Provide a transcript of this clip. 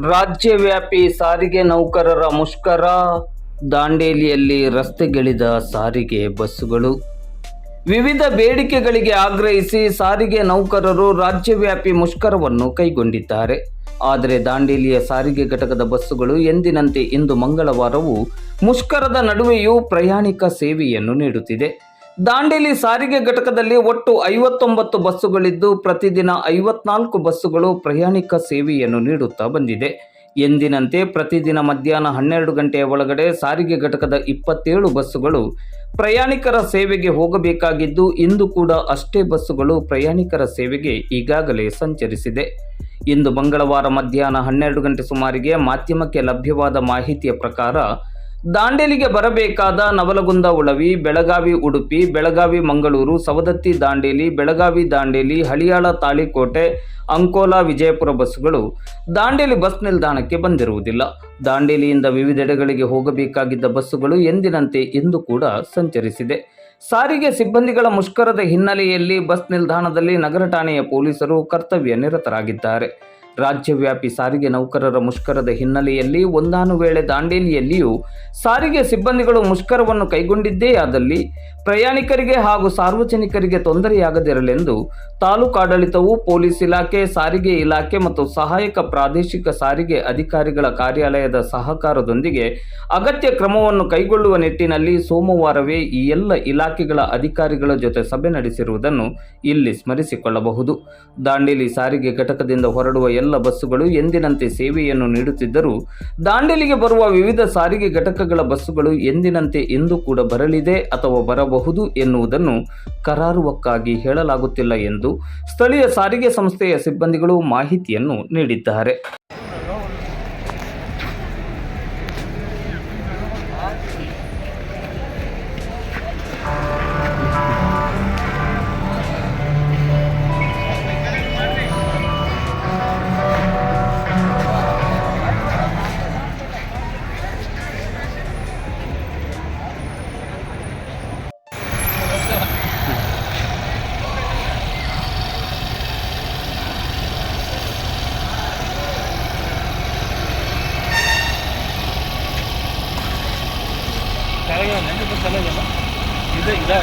ರಾಜ್ಯವ್ಯಾಪಿ ಸಾರಿಗೆ ನೌಕರರ ಮುಷ್ಕರ. ದಾಂಡೇಲಿಯಲ್ಲಿ ರಸ್ತೆಗಿಳಿದ ಸಾರಿಗೆ ಬಸ್ಸುಗಳು. ವಿವಿಧ ಬೇಡಿಕೆಗಳಿಗೆ ಆಗ್ರಹಿಸಿ ಸಾರಿಗೆ ನೌಕರರು ರಾಜ್ಯವ್ಯಾಪಿ ಮುಷ್ಕರವನ್ನು ಕೈಗೊಂಡಿದ್ದಾರೆ. ಆದರೆ ದಾಂಡೇಲಿಯ ಸಾರಿಗೆ ಘಟಕದ ಬಸ್ಸುಗಳು ಎಂದಿನಂತೆ ಇಂದು ಮಂಗಳವಾರವೂ ಮುಷ್ಕರದ ನಡುವೆಯೂ ಪ್ರಯಾಣಿಕ ಸೇವೆಯನ್ನು ನೀಡುತ್ತಿದೆ. ದಾಂಡೇಲಿ ಸಾರಿಗೆ ಘಟಕದಲ್ಲಿ ಒಟ್ಟು ಐವತ್ತೊಂಬತ್ತು ಬಸ್ಸುಗಳಿದ್ದು ಪ್ರತಿದಿನ ಐವತ್ನಾಲ್ಕು ಬಸ್ಸುಗಳು ಪ್ರಯಾಣಿಕ ಸೇವೆಯನ್ನು ನೀಡುತ್ತಾ ಬಂದಿದೆ. ಎಂದಿನಂತೆ ಪ್ರತಿದಿನ ಮಧ್ಯಾಹ್ನ ಹನ್ನೆರಡು ಗಂಟೆಯ ಒಳಗಡೆ ಸಾರಿಗೆ ಘಟಕದ ಇಪ್ಪತ್ತೇಳು ಬಸ್ಸುಗಳು ಪ್ರಯಾಣಿಕರ ಸೇವೆಗೆ ಹೋಗಬೇಕಾಗಿದ್ದು, ಇಂದು ಕೂಡ ಅಷ್ಟೇ ಬಸ್ಸುಗಳು ಪ್ರಯಾಣಿಕರ ಸೇವೆಗೆ ಈಗಾಗಲೇ ಸಂಚರಿಸಿದೆ. ಇಂದು ಮಂಗಳವಾರ ಮಧ್ಯಾಹ್ನ ಹನ್ನೆರಡು ಗಂಟೆ ಸುಮಾರಿಗೆ ಮಾಧ್ಯಮಕ್ಕೆ ಲಭ್ಯವಾದ ಮಾಹಿತಿಯ ಪ್ರಕಾರ ದಾಂಡೇಲಿಗೆ ಬರಬೇಕಾದ ನವಲಗುಂದ ಉಳವಿ, ಬೆಳಗಾವಿ ಉಡುಪಿ, ಬೆಳಗಾವಿ ಮಂಗಳೂರು, ಸವದತ್ತಿ ದಾಂಡೇಲಿ, ಬೆಳಗಾವಿ ದಾಂಡೇಲಿ, ಹಳಿಯಾಳ ತಾಳಿಕೋಟೆ, ಅಂಕೋಲಾ ವಿಜಯಪುರ ಬಸ್ಸುಗಳು ದಾಂಡೇಲಿ ಬಸ್ ನಿಲ್ದಾಣಕ್ಕೆ ಬಂದಿರುವುದಿಲ್ಲ. ದಾಂಡೇಲಿಯಿಂದ ವಿವಿಧೆಡೆಗಳಿಗೆ ಹೋಗಬೇಕಾಗಿದ್ದ ಬಸ್ಸುಗಳು ಎಂದಿನಂತೆ ಇಂದು ಕೂಡ ಸಂಚರಿಸಿದೆ. ಸಾರಿಗೆ ಸಿಬ್ಬಂದಿಗಳ ಮುಷ್ಕರದ ಹಿನ್ನೆಲೆಯಲ್ಲಿ ಬಸ್ ನಿಲ್ದಾಣದಲ್ಲಿ ನಗರ ಠಾಣೆಯ ಪೊಲೀಸರು ಕರ್ತವ್ಯ ನಿರತರಾಗಿದ್ದಾರೆ. ರಾಜ್ಯವ್ಯಾಪಿ ಸಾರಿಗೆ ನೌಕರರ ಮುಷ್ಕರದ ಹಿನ್ನೆಲೆಯಲ್ಲಿ ಒಂದಾನು ವೇಳೆ ದಾಂಡೇಲಿಯಲ್ಲಿಯೂ ಸಾರಿಗೆ ಸಿಬ್ಬಂದಿಗಳು ಮುಷ್ಕರವನ್ನು ಕೈಗೊಂಡಿದ್ದೇ ಆದಲ್ಲಿ ಪ್ರಯಾಣಿಕರಿಗೆ ಹಾಗೂ ಸಾರ್ವಜನಿಕರಿಗೆ ತೊಂದರೆಯಾಗದಿರಲೆಂದು ತಾಲೂಕಾಡಳಿತವು ಪೊಲೀಸ್ ಇಲಾಖೆ, ಸಾರಿಗೆ ಇಲಾಖೆ ಮತ್ತು ಸಹಾಯಕ ಪ್ರಾದೇಶಿಕ ಸಾರಿಗೆ ಅಧಿಕಾರಿಗಳ ಕಾರ್ಯಾಲಯದ ಸಹಕಾರದೊಂದಿಗೆ ಅಗತ್ಯ ಕ್ರಮವನ್ನು ಕೈಗೊಳ್ಳುವ ನಿಟ್ಟಿನಲ್ಲಿ ಸೋಮವಾರವೇ ಈ ಎಲ್ಲ ಇಲಾಖೆಗಳ ಅಧಿಕಾರಿಗಳ ಜೊತೆ ಸಭೆ ನಡೆಸಿರುವುದನ್ನು ಇಲ್ಲಿ ಸ್ಮರಿಸಿಕೊಳ್ಳಬಹುದು. ದಾಂಡೇಲಿ ಸಾರಿಗೆ ಘಟಕದಿಂದ ಹೊರಡುವ ಎಲ್ಲ ಬಸ್ಸುಗಳು ಎಂದಿನಂತೆ ಸೇವೆಯನ್ನು ನೀಡುತ್ತಿದ್ದರೂ ದಾಂಡೇಲಿಗೆ ಬರುವ ವಿವಿಧ ಸಾರಿಗೆ ಘಟಕಗಳ ಬಸ್ಸುಗಳು ಎಂದಿನಂತೆ ಇಂದು ಕೂಡ ಬರಲಿದೆ ಅಥವಾ ಬರಬಹುದು ಎನ್ನುವುದನ್ನು ಕರಾರುವಕ್ಕಾಗಿ ಹೇಳಲಾಗುತ್ತಿಲ್ಲ ಎಂದು ಸ್ಥಳೀಯ ಸಾರಿಗೆ ಸಂಸ್ಥೆಯ ಸಿಬ್ಬಂದಿಗಳು ಮಾಹಿತಿಯನ್ನು ನೀಡಿದ್ದಾರೆ. ಕೆಳಗೆ ನೆನಪು ಚೆನ್ನಾಗಿಲ್ಲ ಇದೆ ಇದೆ